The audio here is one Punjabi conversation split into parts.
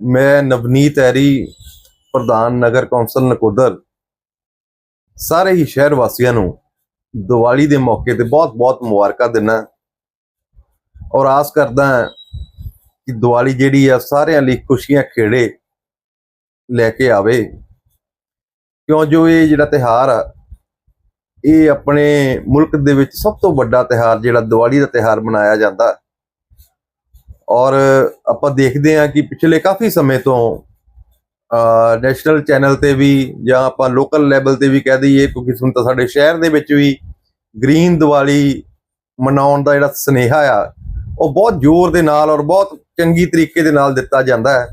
ਮੈਂ ਨਵਨੀਤ ਐਰੀ, ਪ੍ਰਧਾਨ ਨਗਰ ਕੌਂਸਲ ਨਕੋਦਰ। ਸਾਰੇ ਹੀ ਸ਼ਹਿਰ ਵਾਸੀਆਂ ਨੂੰ ਦੀਵਾਲੀ ਦੇ ਮੌਕੇ ਤੇ ਬਹੁਤ-ਬਹੁਤ ਮੁਬਾਰਕਾਂ ਦਿੰਦਾ ਔਰ ਆਸ ਕਰਦਾ ਕਿ ਦੀਵਾਲੀ ਜਿਹੜੀ ਆ ਸਾਰਿਆਂ ਲਈ ਖੁਸ਼ੀਆਂ ਖੇੜੇ ਲੈ ਕੇ ਆਵੇ। ਕਿਉਂ ਜੋ ਇਹ ਜਿਹੜਾ ਤਿਹਾਰ ਆ, ਇਹ ਆਪਣੇ ਮੁਲਕ ਦੇ ਵਿੱਚ ਸਭ ਤੋਂ ਵੱਡਾ ਤਿਹਾਰ ਜਿਹੜਾ ਦੀਵਾਲੀ ਦਾ ਤਿਹਾਰ ਮਨਾਇਆ ਜਾਂਦਾ। ਔਰ ਆਪਾਂ ਦੇਖਦੇ ਹਾਂ ਕਿ ਪਿਛਲੇ ਕਾਫੀ ਸਮੇਂ ਤੋਂ ਨੈਸ਼ਨਲ ਚੈਨਲ ਤੇ ਵੀ ਜਾਂ ਆਪਾਂ ਲੋਕਲ ਲੈਵਲ ਤੇ ਵੀ ਕਹਿ ਦਈਏ, ਕਿਉਂਕਿ ਹੁਣ ਤਾਂ ਸਾਡੇ ਸ਼ਹਿਰ ਦੇ ਵਿੱਚ ਵੀ ਗ੍ਰੀਨ ਦੀਵਾਲੀ ਮਨਾਉਣ ਦਾ ਜਿਹੜਾ ਸਨੇਹਾ ਆ, ਉਹ ਬਹੁਤ ਜ਼ੋਰ ਦੇ ਨਾਲ ਔਰ ਬਹੁਤ ਚੰਗੀ ਤਰੀਕੇ ਦੇ ਨਾਲ ਦਿੱਤਾ ਜਾਂਦਾ ਹੈ।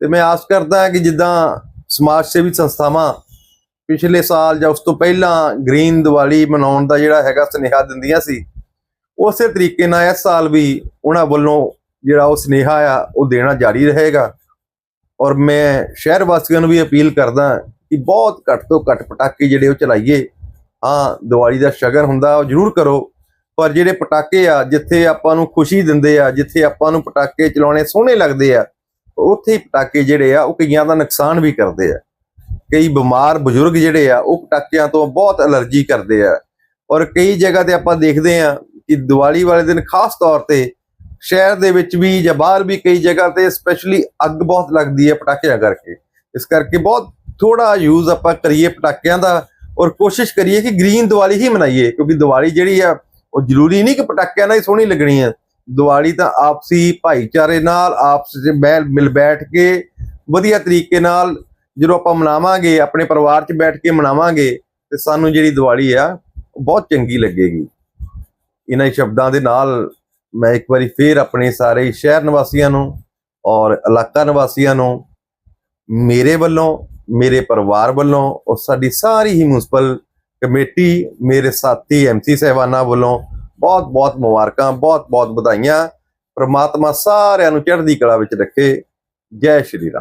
ਤੇ ਮੈਂ ਆਸ ਕਰਦਾ ਹਾਂ ਕਿ ਜਿੱਦਾਂ ਸਮਾਜ ਸੇਵੀ ਸੰਸਥਾਵਾਂ ਪਿਛਲੇ ਸਾਲ ਜਾਂ ਉਸ ਤੋਂ ਪਹਿਲਾਂ ਗ੍ਰੀਨ ਦੀਵਾਲੀ ਮਨਾਉਣ ਦਾ ਜਿਹੜਾ ਹੈਗਾ ਸਨੇਹਾ ਦਿੰਦੀਆਂ ਸੀ, ਉਸੇ ਤਰੀਕੇ ਨਾਲ ਇਸ ਸਾਲ ਵੀ ਉਹਨਾਂ ਵੱਲੋਂ ਜਿਹੜਾ ਉਹ ਸਨੇਹਾ ਆ, ਉਹ ਦੇਣਾ ਜਾਰੀ ਰਹੇਗਾ। ਔਰ ਮੈਂ ਸ਼ਹਿਰ ਵਾਸੀਆਂ ਨੂੰ ਵੀ ਅਪੀਲ ਕਰਦਾ ਕਿ ਬਹੁਤ ਘੱਟ ਤੋਂ ਘੱਟ ਪਟਾਕੇ ਜਿਹੜੇ ਉਹ ਚਲਾਈਏ। ਹਾਂ, ਦੀਵਾਲੀ ਦਾ ਸ਼ਗਨ ਹੁੰਦਾ, ਉਹ ਜ਼ਰੂਰ ਕਰੋ। ਪਰ ਜਿਹੜੇ ਪਟਾਕੇ ਆ, ਜਿੱਥੇ ਆਪਾਂ ਨੂੰ ਖੁਸ਼ੀ ਦਿੰਦੇ ਆ, ਜਿੱਥੇ ਆਪਾਂ ਨੂੰ ਪਟਾਕੇ ਚਲਾਉਣੇ ਸੋਹਣੇ ਲੱਗਦੇ ਆ, ਉੱਥੇ ਹੀ ਪਟਾਕੇ ਜਿਹੜੇ ਆ, ਉਹ ਕਈਆਂ ਦਾ ਨੁਕਸਾਨ ਵੀ ਕਰਦੇ ਆ। ਕਈ ਬਿਮਾਰ ਬਜ਼ੁਰਗ ਜਿਹੜੇ ਆ, ਉਹ ਪਟਾਕਿਆਂ ਤੋਂ ਬਹੁਤ ਅਲਰਜੀ ਕਰਦੇ ਆ। ਔਰ ਕਈ ਜਗ੍ਹਾ ਤੇ ਆਪਾਂ ਦੇਖਦੇ ਆ ਕਿ ਦੀਵਾਲੀ ਵਾਲੇ ਦਿਨ ਖਾਸ ਤੌਰ ਤੇ ਸ਼ਹਿਰ ਦੇ ਵਿੱਚ ਵੀ ਜਾਂ ਬਾਹਰ ਵੀ ਕਈ ਜਗ੍ਹਾ ਤੇ ਸਪੈਸ਼ਲੀ ਅੱਗ ਬਹੁਤ ਲੱਗਦੀ ਹੈ ਪਟਾਕਿਆਂ ਕਰਕੇ। ਇਸ ਕਰਕੇ ਬਹੁਤ ਥੋੜਾ ਯੂਜ਼ ਆਪਾਂ ਕਰੀਏ ਪਟਾਕਿਆਂ ਦਾ ਔਰ ਕੋਸ਼ਿਸ਼ ਕਰੀਏ ਕਿ ਗ੍ਰੀਨ ਦੀਵਾਲੀ ਹੀ ਮਨਾਈਏ, ਕਿਉਂਕਿ ਦੀਵਾਲੀ ਜਿਹੜੀ ਆ, ਉਹ ਜ਼ਰੂਰੀ ਨਹੀਂ ਕਿ ਪਟਾਕਿਆਂ ਨਾਲ ਹੀ ਸੋਹਣੀ ਲੱਗਣੀ ਹੈ ਦੀਵਾਲੀ ਤਾਂ ਆਪਸੀ ਭਾਈਚਾਰੇ ਨਾਲ, ਆਪਸ ਵਿੱਚ ਬੈਲ ਮਿਲ ਬੈਠ ਕੇ ਵਧੀਆ ਤਰੀਕੇ ਨਾਲ ਜਦੋਂ ਆਪਾਂ ਮਨਾਵਾਂਗੇ, ਆਪਣੇ ਪਰਿਵਾਰ 'ਚ ਬੈਠ ਕੇ ਮਨਾਵਾਂਗੇ, ਤੇ ਸਾਨੂੰ ਜਿਹੜੀ ਦੀਵਾਲੀ ਆ, ਉਹ ਬਹੁਤ ਚੰਗੀ ਲੱਗੇਗੀ। ਇਹਨਾਂ ਸ਼ਬਦਾਂ ਦੇ ਨਾਲ ਮੈਂ ਇੱਕ ਵਾਰੀ ਫੇਰ ਆਪਣੇ ਸਾਰੇ ਸ਼ਹਿਰ ਨਿਵਾਸੀਆਂ ਨੂੰ ਔਰ ਇਲਾਕਾ ਨਿਵਾਸੀਆਂ ਨੂੰ, ਮੇਰੇ ਵੱਲੋਂ, ਮੇਰੇ ਪਰਿਵਾਰ ਵੱਲੋਂ ਔਰ ਸਾਡੀ ਸਾਰੀ ਹੀ ਮਿਊਨਿਸਪਲ ਕਮੇਟੀ, ਮੇਰੇ ਸਾਥੀ ਐਮਸੀ ਸਹਿਬਾਨਾਂ ਵੱਲੋਂ ਬਹੁਤ ਬਹੁਤ ਮੁਬਾਰਕਾਂ ਬਹੁਤ ਬਹੁਤ ਵਧਾਈਆਂ। ਪ੍ਰਮਾਤਮਾ ਸਾਰਿਆਂ ਨੂੰ ਚੜ੍ਹਦੀ ਕਲਾ ਵਿੱਚ ਰੱਖੇ। ਜੈ ਸ਼੍ਰੀ ਰਾਮ।